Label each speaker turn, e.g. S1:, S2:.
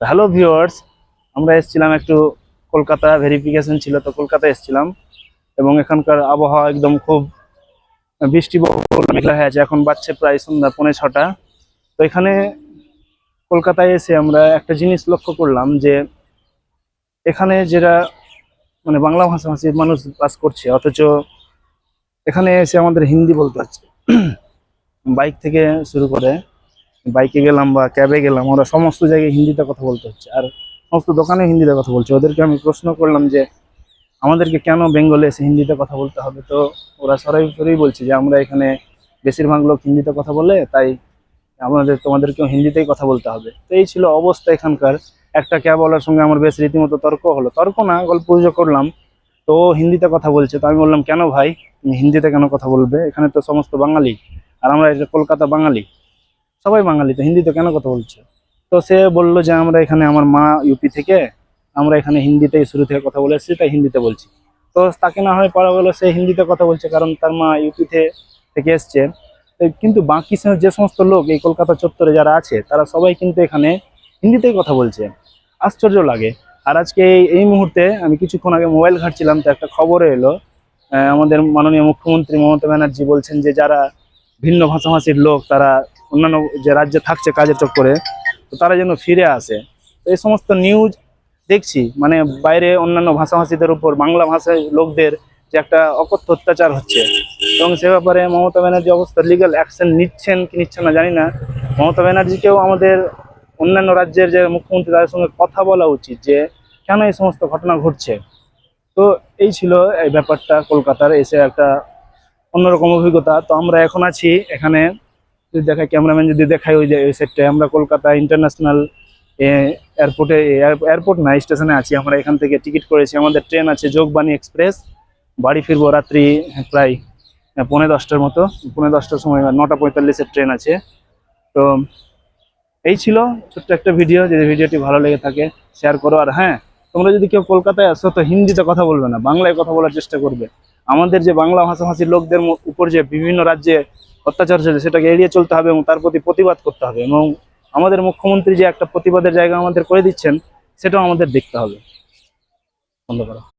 S1: Hello viewers আমরা এসেছিলাম একটু কলকাতা ভেরিফিকেশন ছিল তো কলকাতা এসেছিলাম এবং এখানকার আবহাওয়া একদম খুব বৃষ্টি মেঘলা হয়ে আছে, এখন বাজছে প্রায় সন্ধ্যা পৌনে ছটা। তো এখানে কলকাতায় এসে আমরা একটা জিনিস লক্ষ্য করলাম যে এখানে যেটা মানে বাংলা ভাষাভাষীর মানুষ বাস করছে, অথচ এখানে এসে আমাদের হিন্দি বলতে হচ্ছে। বাইক থেকে শুরু করে বাইকে গেলাম বা ক্যাবে গেলাম, ওরা সমস্ত জায়গায় হিন্দিতে কথা বলতে হচ্ছে। আর সমস্ত দোকানে হিন্দিতে কথা বলছে। ওদেরকে আমি প্রশ্ন করলাম যে, আমাদেরকে কেন বেঙ্গলে এসে হিন্দিতে কথা বলতে হবে? তো ওরা সরাসরি বলছে যে, আমরা এখানে বেশিরভাগ লোক হিন্দিতে কথা বলে, তাই আমাদের, তোমাদেরকেও হিন্দিতেই কথা বলতে হবে। তো এই ছিল অবস্থা এখানকার। একটা ক্যাবওয়ালার সঙ্গে আমার বেশ রীতিমতো তর্ক হলো। তর্ক না, গল্প পুজো করলাম। তো হিন্দিতে কথা বলছে। তো আমি বললাম, কেন ভাই? হিন্দিতে কেন কথা বলবে? এখানে তো সমস্ত বাঙালি। আর আমরা কলকাতা বাঙালি। সবাই বাঙালি তো হিন্দিতে কেন কথা বলছে? তো সে বলল যে আমরা এখানে আমার মা ইউপি থেকে, আমরা এখানে হিন্দিতেই শুরু থেকে কথা বলে এসেছি, তাই হিন্দিতে বলছি। তো তাকে না হয় পড়া গেলো সে হিন্দিতে কথা বলছে, কারণ তার মা ইউপি থেকে এসছে। কিন্তু বাকি যে সমস্ত লোক এই কলকাতা চত্বরে যারা আছে, তারা সবাই কিন্তু এখানে হিন্দিতেই কথা বলছে। আশ্চর্য লাগে। আর আজকে এই মুহূর্তে আমি কিছুক্ষণ আগে মোবাইল ঘাটছিলাম, তো একটা খবরে এলো। আমাদের মাননীয় মুখ্যমন্ত্রী মমতা ব্যানার্জি বলছেন যে যারা ভিন্ন ভাষাভাষীর লোক তারা অন্যান্য যে রাজ্যে থাকছে কাজের চক্করে, তো তারা যেন ফিরে আসে। এই সমস্ত নিউজ দেখছি মানে বাইরে অন্যান্য ভাষাভাষীদের উপর, বাংলা ভাষায় লোকদের যে একটা অকথ্য অত্যাচার হচ্ছে। এবং সে ব্যাপারে মমতা ব্যানার্জি অবস্থা লিগাল অ্যাকশন নিচ্ছেন কি নিচ্ছেন না জানি না। মমতা ব্যানার্জিকেও আমাদের অন্যান্য রাজ্যের যে মুখ্যমন্ত্রী, তাদের সঙ্গে কথা বলা উচিত যে, কেন এই সমস্ত ঘটনা ঘটছে? তো এই ছিল এই ব্যাপারটা কলকাতার, এসে একটা অন্যরকম অভিজ্ঞতা। তো আমরা এখন আছি এখানে। যদি দেখাই ক্যামেরাম্যান যদি দেখাই ওই যে, ওই সেটটায় আমরা কলকাতা ইন্টারন্যাশনাল এয়ারপোর্টে এয়ারপোর্ট না, স্টেশনে আছি। আমরা এখান থেকে টিকিট করেছি। আমাদের ট্রেন আছে যোগবাণী এক্সপ্রেস। বাড়ি ফিরবো রাত্রি প্রায় পৌনে দশটার মতো। পৌনে দশটার সময় নটা পঁয়তাল্লিশের ট্রেন আছে। তো এই ছিল ছোট্ট একটা ভিডিও। যদি ভিডিওটি ভালো লেগে থাকে শেয়ার করো। আর হ্যাঁ তোমরা যদি কেউ কলকাতায় আসো, তো হিন্দিতে কথা বলবে না, বাংলায় কথা বলার চেষ্টা করবে। আমাদের যে বাংলা ভাষাভাষী লোকদের উপর যে বিভিন্ন রাজ্যে অত্যাচার চলছে, সেটাকে এড়িয়ে চলতে হবে এবং তার প্রতি প্রতিবাদ করতে হবে এবং আমাদের মুখ্যমন্ত্রী যে একটা প্রতিবাদের জায়গা আমাদের করে দিচ্ছেন, সেটাও আমাদের দেখতে হবে। বন্ধ করো